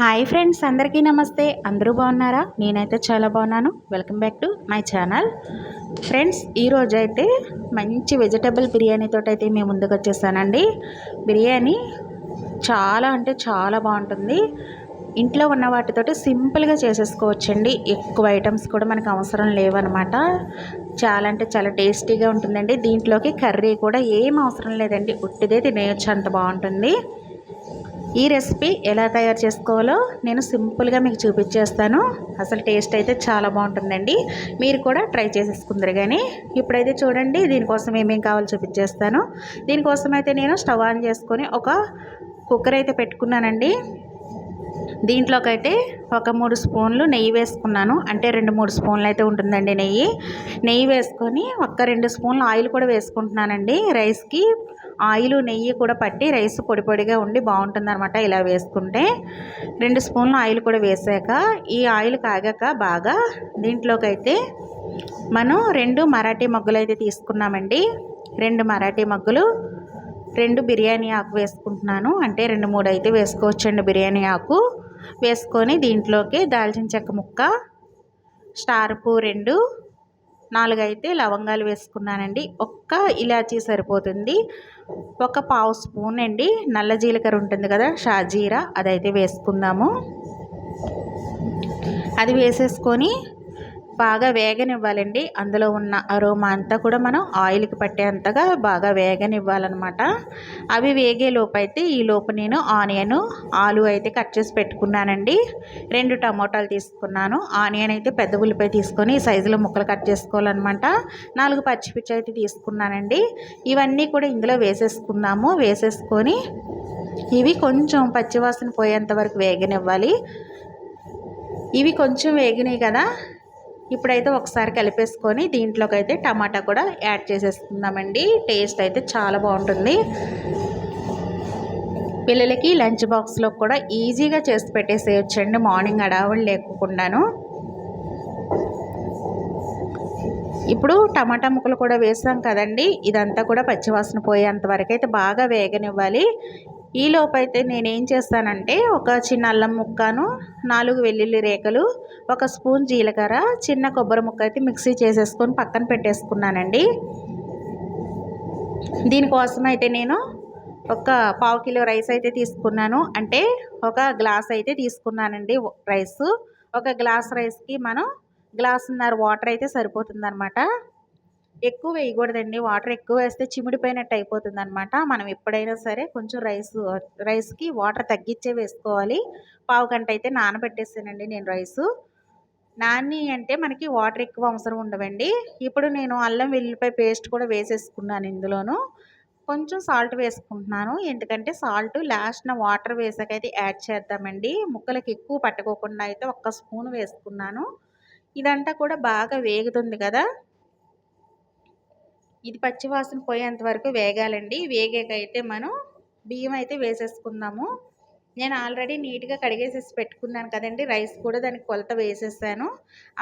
Hi friends అందరికీ నమస్తే. అందరూ బాగున్నారా? నేనైతే చాలా బాగున్నాను. Welcome back to my channel friends ఈరోజు అయితే మంచి వెజిటబుల్ బిర్యానీతో అయితే మేము ముందుకు వచ్చేసానండి. బిర్యానీ చాలా అంటే చాలా బాగుంటుంది. ఇంట్లో ఉన్న వాటితోటి సింపుల్గా చేసేసుకోవచ్చండి. ఎక్కువ ఐటమ్స్ కూడా మనకు అవసరం లేవన్నమాట చాలా అంటే చాలా టేస్టీగా ఉంటుందండి. దీంట్లోకి కర్రీ కూడా ఏం అవసరం లేదండి. ఉట్టిదే తినేయచ్చు అంత బాగుంటుంది. ఈ రెసిపీ ఎలా తయారు చేసుకోవాలో నేను సింపుల్గా మీకు చూపించేస్తాను. అసలు టేస్ట్ అయితే చాలా బాగుంటుందండి. మీరు కూడా ట్రై చేసేసుకుందరు కానీ ఇప్పుడైతే చూడండి దీనికోసం ఏమేమి కావాలో చూపించేస్తాను. దీనికోసం అయితే నేను స్టవ్ ఆన్ చేసుకొని ఒక కుక్కర్ అయితే పెట్టుకున్నానండి. దీంట్లోకైతే ఒక మూడు స్పూన్లు నెయ్యి వేసుకున్నాను. అంటే రెండు మూడు స్పూన్లు అయితే ఉంటుందండి నెయ్యి. నెయ్యి వేసుకొని ఒక్క రెండు స్పూన్లు ఆయిల్ కూడా వేసుకుంటున్నానండి. రైస్కి ఆయిల్ నెయ్యి కూడా పట్టి రైస్ పొడి పొడిగా ఉండి బాగుంటుంది అనమాట ఇలా వేసుకుంటే. రెండు స్పూన్లు ఆయిల్ కూడా వేసాక ఈ ఆయిల్ కాగాక బాగా దీంట్లోకైతే మనం రెండు మరాఠీ మగ్గులు అయితే తీసుకున్నామండి. రెండు మరాఠీ మగ్గులు రెండు బిర్యానీ ఆకు వేసుకుంటున్నాను. అంటే రెండు మూడు అయితే వేసుకోవచ్చండి బిర్యానీ ఆకు. వేసుకొని దీంట్లోకి దాల్చిన చెక్క ముక్క స్టార్పు రెండు నాలుగు అయితే లవంగాలు వేసుకున్నానండి. ఒక్క ఇలాచీ సరిపోతుంది. ఒక పావు స్పూన్ అండి. నల్ల జీలకర్ర ఉంటుంది కదా షాజీరా అదైతే వేసుకుందాము. అది వేసేసుకొని బాగా వేగనివ్వాలండి. అందులో ఉన్న అరోమా అంతా కూడా మనం ఆయిల్కి పట్టేంతగా బాగా వేగనివ్వాలన్నమాట. అవి వేగే లోపు అయితే ఈ లోపు నేను ఆనియన్ ఆలు అయితే కట్ చేసి పెట్టుకున్నానండి. రెండు టమోటాలు తీసుకున్నాను. ఆనియన్ అయితే పెద్ద ఉల్లిపాయ తీసుకొని ఈ సైజులో ముక్కలు కట్ చేసుకోవాలన్నమాట. నాలుగు పచ్చిపిచ్చి అయితే తీసుకున్నానండి. ఇవన్నీ కూడా ఇందులో వేసేసుకుందాము. వేసేసుకొని ఇవి కొంచెం పచ్చివాసన పోయేంత వరకు వేగనివ్వాలి. ఇవి కొంచెం వేగినాయి కదా ఇప్పుడైతే ఒకసారి కలిపేసుకొని దీంట్లోకి అయితే టమాటా కూడా యాడ్ చేసేసుకుందామండి టేస్ట్ అయితే చాలా బాగుంటుంది. పిల్లలకి లంచ్ బాక్స్లో కూడా ఈజీగా చేసి పెట్టేసేయచ్చండి. మార్నింగ్ అడావులు లేకుండాను. ఇప్పుడు టమాటా ముక్కలు కూడా వేసాం కదండి. ఇదంతా కూడా పచ్చివాసన పోయేంత వరకు అయితే బాగా వేగనివ్వాలి. ఈ లోపైతే నేనేం చేస్తానంటే ఒక చిన్న అల్లం ముక్కను నాలుగు వెల్లుల్లి రేఖలు ఒక స్పూన్ జీలకర్ర చిన్న కొబ్బరి ముక్క అయితే మిక్సీ చేసేసుకొని పక్కన పెట్టేసుకున్నానండి. దీనికోసం అయితే నేను ఒక పావు కిలో రైస్ అయితే తీసుకున్నాను. అంటే ఒక గ్లాస్ అయితే తీసుకున్నానండి రైస్. ఒక గ్లాస్ రైస్కి మనం గ్లాసున్నర వాటర్ అయితే సరిపోతుందన్నమాట. ఎక్కువ వేయకూడదండి. వాటర్ ఎక్కువ వేస్తే చిమిడిపోయినట్టు అయిపోతుంది అనమాట మనం ఎప్పుడైనా సరే కొంచెం రైస్ రైస్కి వాటర్ తగ్గించే వేసుకోవాలి. పావు గంట అయితే నానబెట్టేసానండి నేను రైసు. నాని అంటే మనకి వాటర్ ఎక్కువ అవసరం ఉండవండి. ఇప్పుడు నేను అల్లం వెల్లిపాయ పేస్ట్ కూడా వేసేసుకున్నాను ఇందులోను. కొంచెం సాల్ట్ వేసుకుంటున్నాను. ఎందుకంటే సాల్ట్ లాస్ట్న వాటర్ వేసాకైతే యాడ్ చేద్దామండి. ముక్కలకి ఎక్కువ పట్టుకోకుండా అయితే ఒక్క స్పూన్ వేసుకున్నాను. ఇదంతా కూడా బాగా వేగుతుంది కదా. ఇది పచ్చివాసన పోయేంత వరకు వేగాలండి. వేగాకైతే మనం బియ్యం అయితే వేసేసుకుందాము. నేను ఆల్రెడీ నీట్గా కడిగేసేసి పెట్టుకున్నాను కదండి. రైస్ కూడా దానికి కొలత వేసేసాను.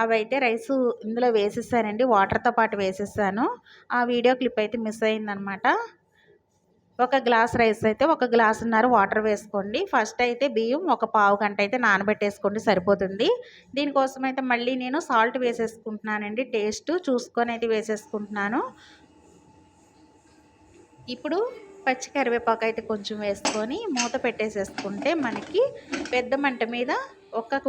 అవైతే రైస్ ఇందులో వేసేసానండి. వాటర్తో పాటు వేసేసాను. ఆ వీడియో క్లిప్ అయితే మిస్ అయిందనమాట. ఒక గ్లాస్ రైస్ అయితే ఒక గ్లాసున్నర వాటర్ వేసుకోండి. ఫస్ట్ అయితే బియ్యం ఒక పావు గంట అయితే నానబెట్టేసుకోండి సరిపోతుంది. దీనికోసం అయితే మళ్ళీ నేను సాల్ట్ వేసేసుకుంటున్నానండి. టేస్ట్ చూసుకొని అయితే వేసేసుకుంటున్నాను. ఇప్పుడు పచ్చి కరివేపాకు అయితే కొంచెం వేసుకొని మూత పెట్టేసేసుకుంటే మనకి పెద్ద మంట మీద ఒక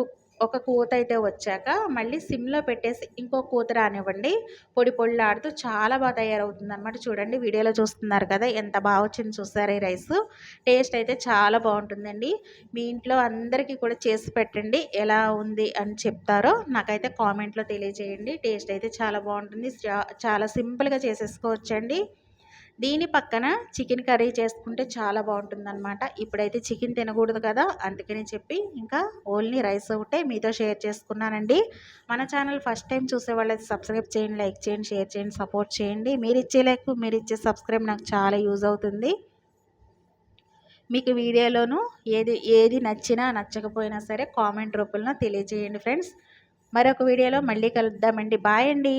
ఒక కూత అయితే వచ్చాక మళ్ళీ సిమ్లో పెట్టేసి ఇంకో కూత రానివ్వండి. పొడి పొడిలాడుతూ చాలా బాగా తయారవుతుంది అనమాట చూడండి వీడియోలో చూస్తున్నారు కదా ఎంత బాగా వచ్చింది చూసారు ఈ రైస్? టేస్ట్ అయితే చాలా బాగుంటుందండి. మీ ఇంట్లో అందరికీ కూడా చేసి పెట్టండి ఎలా ఉంది అని చెప్తారో నాకైతే కామెంట్లో తెలియజేయండి. టేస్ట్ అయితే చాలా బాగుంటుంది. చాలా సింపుల్గా చేసేసుకోవచ్చండి. దీని పక్కన చికెన్ కర్రీ చేసుకుంటే చాలా బాగుంటుందన్నమాట. ఇప్పుడైతే చికెన్ తినకూడదు కదా అందుకని చెప్పి ఇంకా ఓన్లీ రైస్ ఒకటే మీతో షేర్ చేసుకున్నానండి. మన ఛానల్ ఫస్ట్ టైం చూసే వాళ్ళైతే సబ్స్క్రైబ్ చేయండి లైక్ చేయండి షేర్ చేయండి సపోర్ట్ చేయండి. మీరు ఇచ్చే లైక్ మీరు ఇచ్చే సబ్స్క్రైబ్ నాకు చాలా యూజ్ అవుతుంది. మీకు వీడియోలోను ఏది ఏది నచ్చినా నచ్చకపోయినా సరే కామెంట్ రూపంలో తెలియజేయండి ఫ్రెండ్స్. మరొక వీడియోలో మళ్ళీ కలుద్దామండి. బాయ్ అండి.